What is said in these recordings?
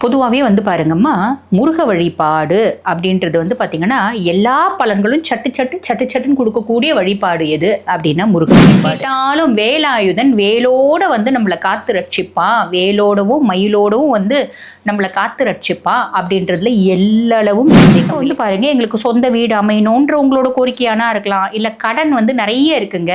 பொதுவாகவே வந்து பாருங்கம்மா முருக வழிபாடு அப்படின்றது வந்து பார்த்திங்கன்னா எல்லா பலன்களும் சட்டு சட்டு சட்டு சட்டுன்னு கொடுக்கக்கூடிய வழிபாடு எது அப்படின்னா முருக வழிபாட்டாலும் வேலாயுதன் வேலோட வந்து நம்மளை காத்து ரட்சிப்பான் வேலோடவும் மயிலோடவும் வந்து நம்மளை காத்து ரட்சிப்பான் அப்படின்றதுல எல்லளவும் வந்து பாருங்க எங்களுக்கு சொந்த வீடு அமையணுன்ற உங்களோட கோரிக்கையானா இருக்கலாம் இல்லை கடன் வந்து நிறைய இருக்குங்க.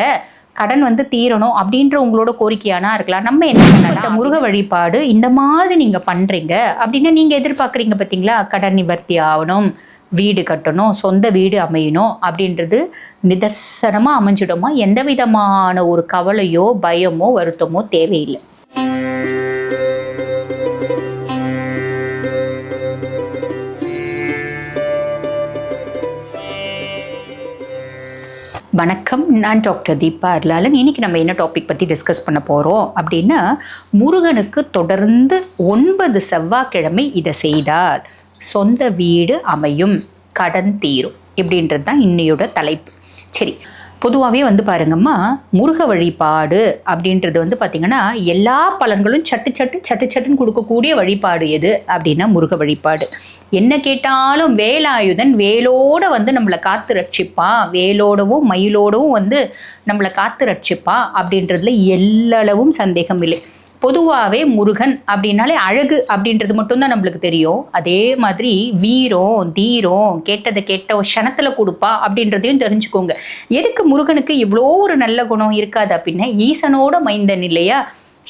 கடன் வந்து தீரணும் அப்படின்ற உங்களோட கோரிக்கையானா இருக்கலாம். நம்ம என்ன பண்ணலாம்? முருக வழிபாடு இந்த மாதிரி நீங்க பண்றீங்க அப்படின்னா நீங்க எதிர்பார்க்குறீங்க பார்த்தீங்களா கடன் நிவர்த்தி ஆகணும் வீடு கட்டணும் சொந்த வீடு அமையணும் அப்படின்றது நிதர்சனமாக அமைஞ்சிடுமா? எந்த விதமான ஒரு கவலையோ பயமோ வருத்தமோ தேவையில்லை. வணக்கம். நான் டாக்டர் தீபா அர்லாலன். இன்னைக்கு நம்ம என்ன டாபிக் பற்றி டிஸ்கஸ் பண்ண போகிறோம் அப்படின்னா முருகனுக்கு தொடர்ந்து ஒன்பது செவ்வாய்க்கிழமை இதை செய்தால் சொந்த வீடு அமையும் கடன் தீரும் இப்படின்றது தான் இன்னையோட தலைப்பு. சரி பொதுவாகவே வந்து பாருங்கம்மா முருக வழிபாடு அப்படின்றது வந்து பார்த்திங்கன்னா எல்லா பலன்களும் சட்டு சட்டு சட்டு சட்டுன்னு கொடுக்கக்கூடிய வழிபாடு எது அப்படின்னா முருக வழிபாடு. என்ன கேட்டாலும் வேலாயுதன் வேலோட வந்து நம்மளை காத்து ரட்சிப்பான் வேலோடவும் மயிலோடவும் வந்து நம்மளை காத்து ரட்சிப்பான் அப்படின்றதுல எல்லளவும் சந்தேகம் இல்லை. பொதுவாகவே முருகன் அப்படின்னாலே அழகு அப்படின்றது மட்டும்தான் நம்மளுக்கு தெரியும். அதே மாதிரி வீரம் தீரம் கேட்டதை கேட்ட க்ஷணத்தில் கொடுப்பா அப்படின்றதையும் தெரிஞ்சுக்கோங்க. எதுக்கு முருகனுக்கு இவ்வளோ ஒரு நல்ல குணம் இருக்காது அப்படின்னா ஈசனோட மைந்தன் இல்லையா?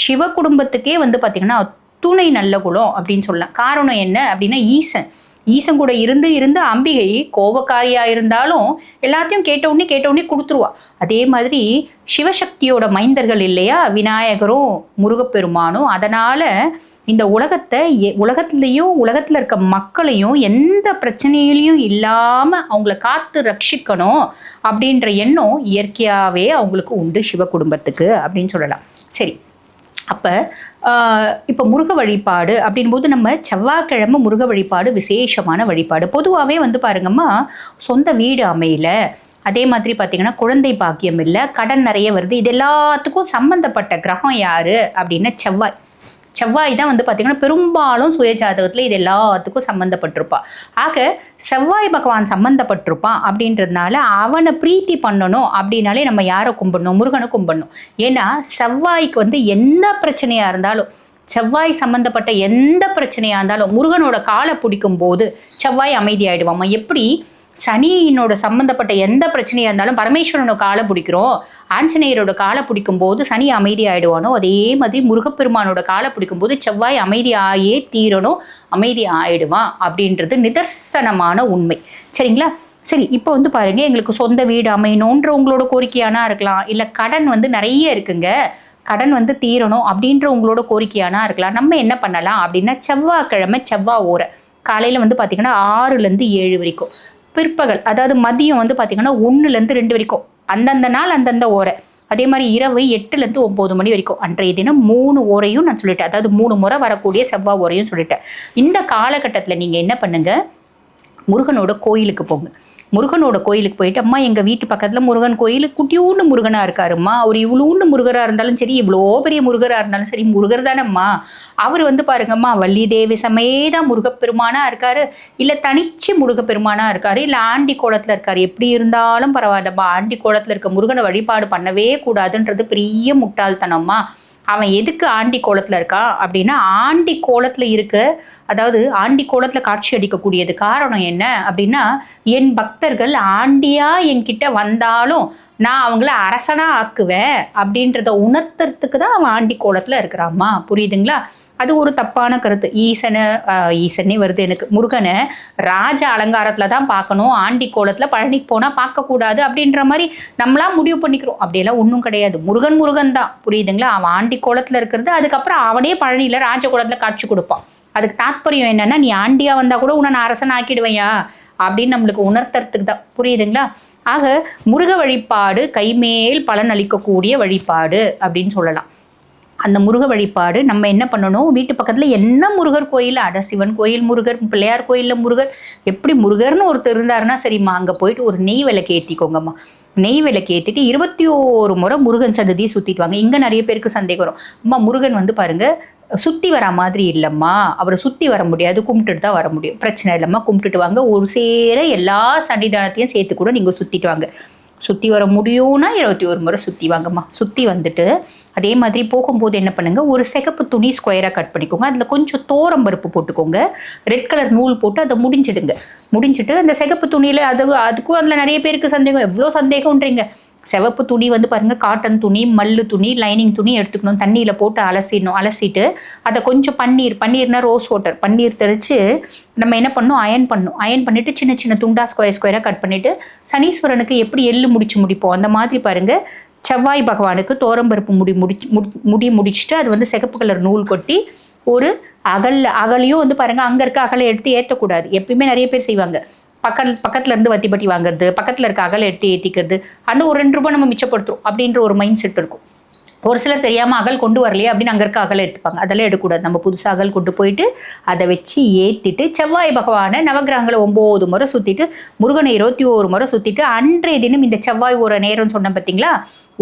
சிவ குடும்பத்துக்கே வந்து பார்த்திங்கன்னா துணை நல்ல குணம் அப்படின்னு சொல்லலாம். காரணம் என்ன அப்படின்னா ஈசன். ஈசன் கூட இருந்து இருந்து அம்பிகை கோபக்காரியா இருந்தாலும் எல்லாத்தையும் கேட்ட உடனே கொடுத்துருவா. அதே மாதிரி சிவசக்தியோட மைந்தர்கள் இல்லையா? விநாயகரும் முருகப்பெருமானும். அதனால இந்த உலகத்தை எ- உலகத்துலேயும் உலகத்தில் இருக்க மக்களையும் எந்த பிரச்சனையிலையும் இல்லாம அவங்கள காத்து ரட்சிக்கணும் அப்படின்ற எண்ணம் இயற்கையாகவே அவங்களுக்கு உண்டு சிவ குடும்பத்துக்கு அப்படின்னு சொல்லலாம். சரி. அப்போ இப்போ முருக வழிபாடு அப்படின்போது நம்ம செவ்வாய்க்கிழமை முருக வழிபாடு விசேஷமான வழிபாடு. பொதுவாகவே வந்து பாருங்கம்மா சொந்த வீடு அமையல. அதே மாதிரி பார்த்தீங்கன்னா குழந்தை பாக்கியம் இல்லை கடன் நிறைய வருது. இது எல்லாத்துக்கும் சம்மந்தப்பட்ட கிரகம் யார்? அப்படின்னா செவ்வாய். செவ்வாய் தான் வந்து பார்த்திங்கன்னா பெரும்பாலும் சுயஜாதகத்தில் இது எல்லாத்துக்கும் சம்மந்தப்பட்டிருப்பா ஆக செவ்வாய் பகவான் சம்மந்தப்பட்டிருப்பான் அப்படின்றதுனால அவனை பிரீத்தி பண்ணணும் அப்படின்னாலே நம்ம யாரை கும்பிடணும்? முருகனை கும்பிடணும். ஏன்னா செவ்வாய்க்கு வந்து எந்த பிரச்சனையாக இருந்தாலும் செவ்வாய் சம்மந்தப்பட்ட எந்த பிரச்சனையாக இருந்தாலும் முருகனோட காலை பிடிக்கும் போது செவ்வாய் அமைதியாயிடுவாமா? எப்படி? சனியினோட சம்மந்தப்பட்ட எந்த பிரச்சனையாக இருந்தாலும் பரமேஸ்வரனோட காலை பிடிக்கிறோம். ஆஞ்சநேயரோட காலை பிடிக்கும் போது சனி அமைதியாயிடுவானோ அதே மாதிரி முருகப்பெருமானோட காலை பிடிக்கும் போது செவ்வாய் அமைதியாயே தீரணும் அமைதி ஆயிடுவான் அப்படின்றது நிதர்சனமான உண்மை. சரிங்களா? சரி இப்போ வந்து பாருங்க எங்களுக்கு சொந்த வீடு அமையணுன்ற உங்களோட கோரிக்கையானா இருக்கலாம் இல்லை கடன் வந்து நிறைய இருக்குங்க கடன் வந்து தீரணும் அப்படின்ற உங்களோட கோரிக்கையானா இருக்கலாம் நம்ம என்ன பண்ணலாம் அப்படின்னா செவ்வாய்க்கிழமை செவ்வாய் ஓரை காலையில் வந்து பார்த்திங்கன்னா ஆறுலேருந்து ஏழு வரைக்கும். பிற்பகல் அதாவது மதியம் வந்து பார்த்திங்கன்னா ஒன்றுலேருந்து ரெண்டு வரைக்கும். அந்தந்த நாள் அந்தந்த ஓரை. அதே மாதிரி இரவு எட்டுலேருந்து ஒம்பது மணி வரைக்கும். அன்றைய தினம் மூணு ஓரையும் நான் சொல்லிட்டேன். அதாவது மூணு முறை வரக்கூடிய செவ்வாய் ஓரையும் சொல்லிட்டேன். இந்த காலகட்டத்தில் நீங்கள் என்ன பண்ணுங்க? முருகனோட கோயிலுக்கு போங்க. முருகனோட கோயிலுக்கு போயிட்டு அம்மா எங்கள் வீட்டு பக்கத்தில் முருகன் கோயில் குட்டியூண்டு முருகனாக இருக்காரும்மா. அவர் இவ்வளோண்டு முருகராக இருந்தாலும் சரி இவ்வளோ பெரிய முருகராக இருந்தாலும் சரி முருகர் தானேம்மா. அவர் வந்து பாருங்கம்மா வள்ளி தேவி சமேதா முருகப்பெருமானாக இருக்காரு. இல்லை தனிச்சு முருகப்பெருமானாக இருக்காரு. இல்லை ஆண்டி கோலத்தில் இருக்காரு. எப்படி இருந்தாலும் பரவாயில்லம்மா. ஆண்டி கோலத்தில் இருக்க முருகனை வழிபாடு பண்ணவே கூடாதுன்றது பெரிய முட்டாள்தனம்மா. அவன் எதுக்கு ஆண்டி கோலத்தில் இருக்கான் அப்படின்னா ஆண்டி கோலத்தில் இருக்க அதாவது ஆண்டி கோலத்தில் காட்சி அடிக்கக்கூடியது காரணம் என்ன? அப்படின்னா என் பக்தர்கள் ஆண்டியாக என்கிட்ட வந்தாலும் நான் அவங்கள அரசனா ஆக்குவேன் அப்படின்றத உணர்த்துறதுக்கு தான் அவன் ஆண்டி கோலத்தில் இருக்கிறாம்மா. புரியுதுங்களா? அது ஒரு தப்பான கருத்து. ஈசனை ஈசனே வருது எனக்கு. முருகனை ராஜ அலங்காரத்தில் தான் பார்க்கணும். ஆண்டி கோலத்தில் பழனிக்கு போனால் பார்க்கக்கூடாது அப்படின்ற மாதிரி நம்மளா முடிவு பண்ணிக்கிறோம். அப்படியெல்லாம் ஒன்றும் கிடையாது. முருகன் முருகன் தான். புரியுதுங்களா? அவன் ஆண்டி கோலத்தில் இருக்கிறது. அதுக்கப்புறம் அவனே பழனியில் ராஜ கோலத்தில் காட்சி கொடுப்பான். அதுக்கு தாத்பரியம் என்னன்னா நீ ஆண்டியா வந்தா கூட உன்னை நான் அரசன் ஆக்கிடுவையா அப்படின்னு நம்மளுக்கு உணர்த்துறதுக்கு தான். புரியுதுங்களா? ஆக முருக வழிபாடு கைமேல் பலன் அளிக்கக்கூடிய வழிபாடு அப்படின்னு சொல்லலாம். அந்த முருக வழிபாடு நம்ம என்ன பண்ணணும்? வீட்டு பக்கத்தில் என்ன முருகர் கோயில்? அட சிவன் கோயில் முருகர் பிள்ளையார் கோயிலில் முருகர். எப்படி முருகர்னு ஒருத்தர் இருந்தாருன்னா சரிம்மா அங்கே போயிட்டு ஒரு நெய் விளக்கு ஏற்றிக்கோங்கம்மா நெய் விளக்கு ஏற்றிட்டு இருபத்தி ஓரு முறை முருகன் சன்னதியை சுற்றிட்டு வாங்க. இங்கே நிறைய பேருக்கு சந்தேகம் வரும். அம்மா முருகன் வந்து பாருங்கள் சுற்றி வர மாதிரி இல்லைம்மா. அவரை சுற்றி வர முடியாது கும்பிட்டுட்டு தான் வர முடியும். பிரச்சனை இல்லைம்மா கும்பிட்டுட்டு வாங்க. ஒரு சேர எல்லா சன்னிதானத்தையும் சேர்த்து கூட நீங்கள் சுற்றிட்டு வாங்க. சுற்றி வர முடியும்னா இருபத்தி ஒரு முறை சுற்றி வாங்கம்மா. சுற்றி வந்துட்டு அதே மாதிரி போகும்போது என்ன பண்ணுங்கள் ஒரு சிகப்பு துணி ஸ்கொயராக கட் பண்ணிக்கோங்க. அதில் கொஞ்சம் தோரம் பருப்பு போட்டுக்கோங்க. ரெட் கலர் நூல் போட்டு அதை முடிஞ்சிடுங்க. முடிஞ்சிட்டு அந்த சிகப்பு துணியில் அது அதுக்கும் அதில் நிறைய பேருக்கு சந்தேகம் எவ்வளோ சந்தேகம்ன்றீங்க? சிவப்பு துணி வந்து பாருங்கள் காட்டன் துணி மல்லு துணி லைனிங் துணி எடுத்துக்கணும். தண்ணியில் போட்டு அலசிடணும் அலசிட்டு அதை கொஞ்சம் பன்னீர் பன்னீர்னா ரோஸ் வாட்டர் பன்னீர் தெளித்து நம்ம என்ன பண்ணணும்? அயன் பண்ணணும். அயன் பண்ணிவிட்டு சின்ன சின்ன துண்டா ஸ்கொயர் ஸ்கொயராக கட் பண்ணிவிட்டு சனீஸ்வரனுக்கு எப்படி எள்ளு முடிச்சு முடிப்போம்? அந்த மாதிரி பாருங்கள் செவ்வாய் பகவானுக்கு தோரம்பருப்பு முடி முடிச்சு முடி முடிச்சுட்டு அது வந்து சிகப்பு கலர் நூல் கொட்டி ஒரு அகல் அகலையும் வந்து பாருங்கள் அங்கே இருக்க அகலை எடுத்து ஏற்றக்கூடாது எப்பயுமே நிறைய பேர் செய்வாங்க. பக்கல் பக்கத்துல இருந்து வத்தி பட்டி வாங்குறது பக்கத்தில் இருக்க அகலை எடுத்து ஏற்றிக்கிறது அந்த ஒரு ரெண்டு ரூபாய் நம்ம மிச்சப்படுத்துறோம் அப்படின்ற ஒரு மைண்ட் செட் இருக்கும். ஒரு சிலர் தெரியாமல் அகல் கொண்டு வரலையே அப்படின்னு அங்கே இருக்க அகலை எடுத்துப்பாங்க. அதெல்லாம் எடுக்கக்கூடாது. நம்ம புதுசாக அகல் கொண்டு போயிட்டு அதை வச்சு ஏற்றிட்டு செவ்வாய் பகவானை நவகிரகங்களை ஒம்பது முறை சுற்றிட்டு முருகனை இருபத்தி ஒரு முறை சுற்றிட்டு அன்றைய தினம் இந்த செவ்வாய் ஒரு நேரம் சொன்னேன் பார்த்தீங்களா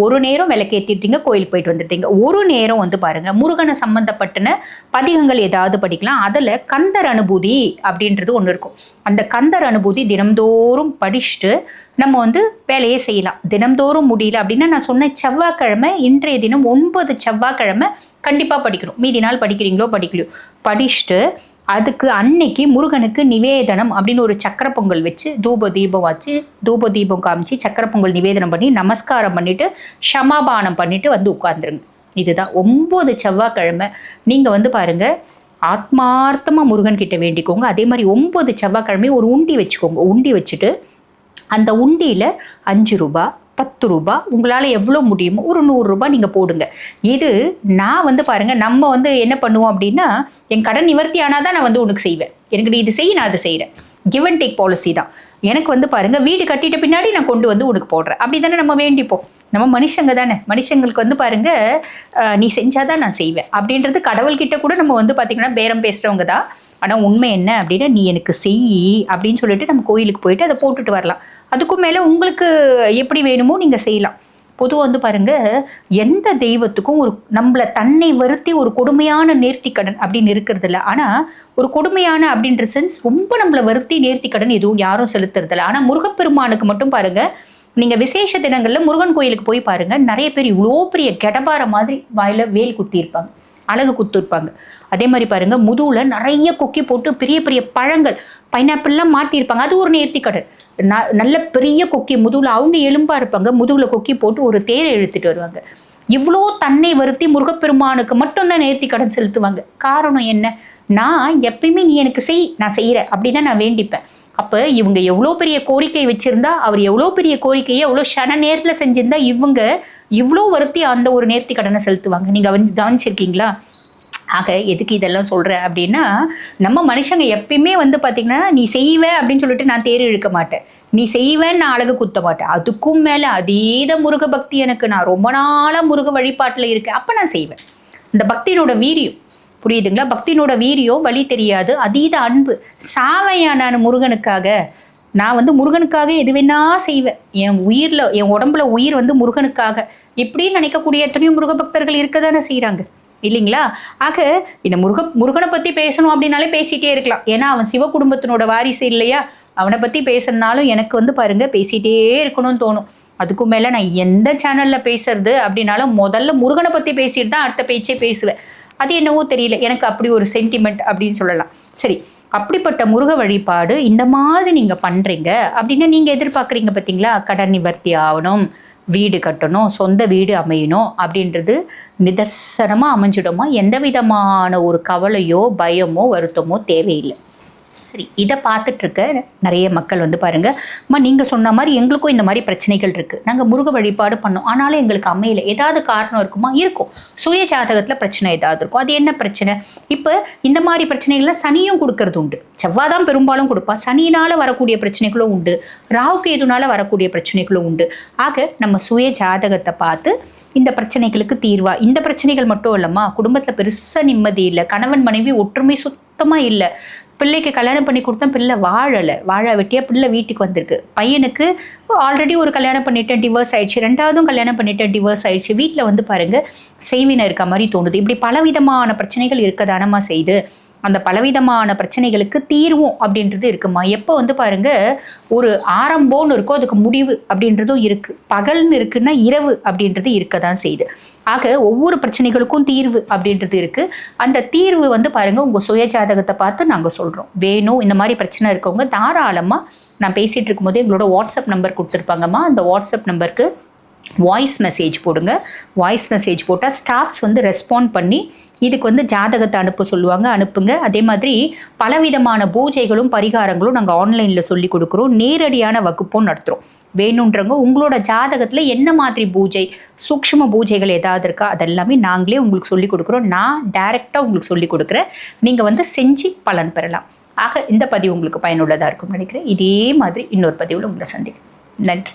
ஒரு நேரம் விளக்கேற்றிட்டீங்க கோயிலுக்கு போயிட்டு வந்துட்டீங்க. ஒரு நேரம் வந்து பாருங்கள் முருகனை சம்மந்தப்பட்டன பதிகங்கள் ஏதாவது படிக்கலாம். அதில் கந்தர் அனுபூதி அப்படின்றது ஒன்று இருக்கும். அந்த கந்தர் அனுபூதி தினம்தோறும் படிச்சுட்டு நம்ம வந்து வேலையை செய்யலாம். தினம்தோறும் முடியல அப்படின்னா நான் சொன்ன செவ்வாய்க்கிழமை இன்றைய தினம் ஒன்பது செவ்வாய்க்கிழமை கண்டிப்பாக படிக்கணும். மீதி நாள் படிக்கிறீங்களோ படிக்கலையோ. படிச்சுட்டு அதுக்கு அன்னைக்கு முருகனுக்கு நிவேதனம் அப்படின்னு ஒரு சக்கர பொங்கல் வச்சு தூப தீபம் வச்சு தூப தீபம் காமிச்சு சக்கரை பொங்கல் நிவேதனம் பண்ணி நமஸ்காரம் பண்ணிட்டு ஷமாபானம் பண்ணிட்டு வந்து உட்காந்துருங்க இதுதான் ஒம்பது செவ்வாய்க்கிழமை. நீங்கள் வந்து பாருங்க ஆத்மார்த்தமாக முருகன் கிட்ட வேண்டிக்கோங்க. அதே மாதிரி ஒம்பது செவ்வாய்க்கிழமை ஒரு உண்டி வச்சுக்கோங்க. உண்டி வச்சுட்டு அந்த உண்டியில் அஞ்சு ரூபா பத்து ரூபா உங்களால் எவ்வளோ முடியுமோ ஒரு நூறுரூபா நீங்கள் போடுங்க. இது நான் வந்து பாருங்கள் நம்ம வந்து என்ன பண்ணுவோம் அப்படின்னா என் கடன் நிவர்த்தி ஆனால் தான் நான் வந்து உனக்கு செய்வேன். எனக்கு நீ இது செய் நான் அதை செய்கிறேன் கிவ் அண்ட் டேக் பாலிசி தான். எனக்கு வந்து பாருங்கள் வீடு கட்டிட்ட பின்னாடி நான் கொண்டு வந்து உனக்கு போடுறேன். அப்படி தானே நம்ம வேண்டிப்போம். நம்ம மனுஷங்க தானே. மனுஷங்களுக்கு வந்து பாருங்கள் நீ செஞ்சாதான் நான் செய்வேன். அப்படின்றது கடவுள்கிட்ட கூட நம்ம வந்து பார்த்திங்கன்னா பேரம் பேசுகிறவங்க தான். ஆனால் உண்மை என்ன அப்படின்னா நீ எனக்கு செய் அப்படின்னு சொல்லிட்டு நம்ம கோயிலுக்கு போயிட்டு அதை போட்டுட்டு வரலாம். அதுக்கும் மேலே உங்களுக்கு எப்படி வேணுமோ நீங்கள் செய்யலாம். பொதுவாக வந்து பாருங்க எந்த தெய்வத்துக்கும் ஒரு நம்மளை தன்னை வருத்தி ஒரு கொடுமையான நேர்த்திக்கடன் அப்படின்னு இருக்கிறது இல்லை. ஆனால் ஒரு கொடுமையான அப்படின்ற சென்ஸ் ரொம்ப நம்மளை வருத்தி நேர்த்திக்கடன் எதுவும் யாரும் செலுத்துறது இல்லை. ஆனால் முருகப்பெருமானுக்கு மட்டும் பாருங்க நீங்கள் விசேஷ தினங்களில் முருகன் கோயிலுக்கு போய் பாருங்க நிறைய பேர் இவ்வளோ பெரிய கெடபார மாதிரி வாயில வேல் குத்தியிருப்பாங்க அழகு குத்துருப்பாங்க அதே மாதிரி பாருங்கள் முதுவில் நிறைய கொக்கி போட்டு பெரிய பெரிய பழங்கள் பைனாப்பிள்லாம் மாட்டியிருப்பாங்க. அது ஒரு நேர்த்திக்கடன் ந நல்ல பெரிய கொக்கி முதுவில் அவங்க எலும்பாக இருப்பாங்க. முதுவில் கொக்கி போட்டு ஒரு தேரை இழுத்துட்டு வருவாங்க. இவ்வளோ தன்னை வருத்தி முருகப்பெருமானுக்கு மட்டும்தான் நேர்த்தி கடன் செலுத்துவாங்க. காரணம் என்ன? நான் எப்பயுமே நீ எனக்கு செய் நான் செய்கிறேன் அப்படின்னு நான் வேண்டிப்பேன். அப்போ இவங்க எவ்வளோ பெரிய கோரிக்கை வச்சுருந்தா அவர் எவ்வளோ பெரிய கோரிக்கையை எவ்வளோ ஷன நேரத்தில் செஞ்சுருந்தா இவங்க இவ்வளோ வருத்தி அந்த ஒரு நேர்த்தி கடனை செலுத்துவாங்க. நீங்கள் கவனி கவனிச்சிருக்கீங்களா? ஆக எதுக்கு இதெல்லாம் சொல்கிறேன் அப்படின்னா நம்ம மனுஷங்க எப்பயுமே வந்து பார்த்திங்கன்னா நீ செய்வ அப்படின்னு சொல்லிட்டு நான் தேர் இழுக்க மாட்டேன். நீ செய்வேன்னு நான் அழகு குத்த மாட்டேன். அதுக்கும் மேலே அதீத முருக பக்தி எனக்கு. நான் ரொம்ப நாளாக முருக வழிபாட்டில் இருக்கேன். அப்போ நான் செய்வேன். இந்த பக்தியினோட வீரியம். புரியுதுங்களா? பக்தியினோட வீரியம் வழி தெரியாது. அதீத அன்பு. சாவையா நான் முருகனுக்காக நான் வந்து முருகனுக்காக எது வேணா செய்வேன். என் உயிரில் என் உடம்புல உயிர் வந்து முருகனுக்காக. இப்படின்னு நினைக்கக்கூடிய எத்தனையோ முருக பக்தர்கள் இருக்க தானே செய்கிறாங்க இல்லைங்களா? ஆக இந்த முருக முருகனை பற்றி பேசணும் அப்படின்னாலே பேசிகிட்டே இருக்கலாம். ஏன்னா அவன் சிவ குடும்பத்தினோட வாரிசு இல்லையா? அவனை பற்றி பேசுனாலும் எனக்கு வந்து பாருங்கள் பேசிகிட்டே இருக்கணும்னு தோணும். அதுக்கும் மேலே நான் எந்த சேனலில் பேசுறது அப்படின்னாலும் முதல்ல முருகனை பற்றி பேசிட்டு தான் அடுத்த பேச்சே பேசுவேன். அது என்னவோ தெரியல. எனக்கு அப்படி ஒரு சென்டிமெண்ட் அப்படின்னு சொல்லலாம். சரி. அப்படிப்பட்ட முருக வழிபாடு இந்த மாதிரி நீங்கள் பண்ணுறீங்க அப்படின்னா நீங்கள் எதிர்பார்க்குறீங்க பார்த்தீங்களா கடன் நிவர்த்தி ஆகணும் வீடு கட்டணும் சொந்த வீடு அமையணும் அப்படின்றது நிதர்சனமாக அமைஞ்சிடுமா? எந்த விதமான ஒரு கவலையோ பயமோ வருத்தமோ தேவையில்லை. சரி இதை பார்த்துட்டு இருக்க நிறைய மக்கள் வந்து பாருங்க அம்மா நீங்கள் சொன்ன மாதிரி எங்களுக்கும் இந்த மாதிரி பிரச்சனைகள் இருக்குது நாங்கள் முருக வழிபாடு பண்ணோம். ஆனாலும் எங்களுக்கு அமையல. ஏதாவது காரணம் இருக்குமா? இருக்கும். சுய ஜாதகத்தில் பிரச்சனை ஏதாவது இருக்கும். அது என்ன பிரச்சனை? இப்போ இந்த மாதிரி பிரச்சனைகள்லாம் சனியும் கொடுக்கறது உண்டு. செவ்வாய் தான் பெரும்பாலும் கொடுப்பா. சனியினால் வரக்கூடிய பிரச்சனைகளும் உண்டு. ராவுக்கு எதுனால வரக்கூடிய பிரச்சனைகளும் உண்டு. ஆக நம்ம சுய ஜாதகத்தை பார்த்து இந்த பிரச்சனைகளுக்கு தீர்வா? இந்த பிரச்சனைகள் மட்டும் இல்லைம்மா குடும்பத்தில் பெருசாக நிம்மதி இல்லை. கணவன் மனைவி ஒற்றுமை சுத்தமாக இல்லை. பிள்ளைக்கு கல்யாணம் பண்ணி கொடுத்தா பிள்ளை வாழலை. வாழ வெட்டியா பிள்ளை வீட்டுக்கு வந்திருக்கு. பையனுக்கு ஆல்ரெடி ஒரு கல்யாணம் பண்ணிட்டேன் டிவோர்ஸ் ஆயிடுச்சு. ரெண்டாவதும் கல்யாணம் பண்ணிட்டேன் டிவோர்ஸ் ஆயிடுச்சு. வீட்டில் வந்து பாருங்கள் செய்வினை இருக்க மாதிரி தோணுது. இப்படி பலவிதமான பிரச்சனைகள் இருக்க தானமாக செய்து அந்த பலவிதமான பிரச்சனைகளுக்கு தீர்வும் அப்படின்றது இருக்குமா? எப்போ வந்து பாருங்க ஒரு ஆரம்பம்னு இருக்கோ அதுக்கு முடிவு அப்படின்றதும் இருக்கு. பகல்னு இருக்குன்னா இரவு அப்படின்றது இருக்க தான் செய்யுது. ஆக ஒவ்வொரு பிரச்சனைகளுக்கும் தீர்வு அப்படின்றது இருக்கு. அந்த தீர்வு வந்து பாருங்க உங்க சுய ஜாதகத்தை பார்த்து நாங்கள் சொல்றோம். வேணும் இந்த மாதிரி பிரச்சனை இருக்கவங்க தாராளமாக நான் பேசிட்டு இருக்கும்போது எங்களோட வாட்ஸ்அப் நம்பர் கொடுத்துருப்பாங்கம்மா. அந்த வாட்ஸ்அப் நம்பருக்கு வாய்ஸ் மெசேஜ் போடுங்க. வாய்ஸ் மெசேஜ் போட்டால் ஸ்டாஃப்ஸ் வந்து ரெஸ்பாண்ட் பண்ணி இதுக்கு வந்து ஜாதகத்தை அனுப்ப சொல்லுவாங்க அனுப்புங்க. அதே மாதிரி பலவிதமான பூஜைகளும் பரிகாரங்களும் நாங்கள் ஆன்லைனில் சொல்லி கொடுக்குறோம். நேரடியான வகுப்பும் நடத்துகிறோம் வேணுன்றவங்க உங்களோட ஜாதகத்தில் என்ன மாதிரி பூஜை சூக்ஷ்ம பூஜைகள் ஏதாவது இருக்கா அதெல்லாமே நாங்களே உங்களுக்கு சொல்லி கொடுக்குறோம். நான் டைரெக்டாக உங்களுக்கு சொல்லி கொடுக்குறேன். நீங்கள் வந்து செஞ்சு பலன் பெறலாம். ஆக இந்த பதிவு உங்களுக்கு பயனுள்ளதாக இருக்கும்னு நினைக்கிறேன். இதே மாதிரி இன்னொரு பதிவில் உங்களை சந்திக்கிறேன். நன்றி.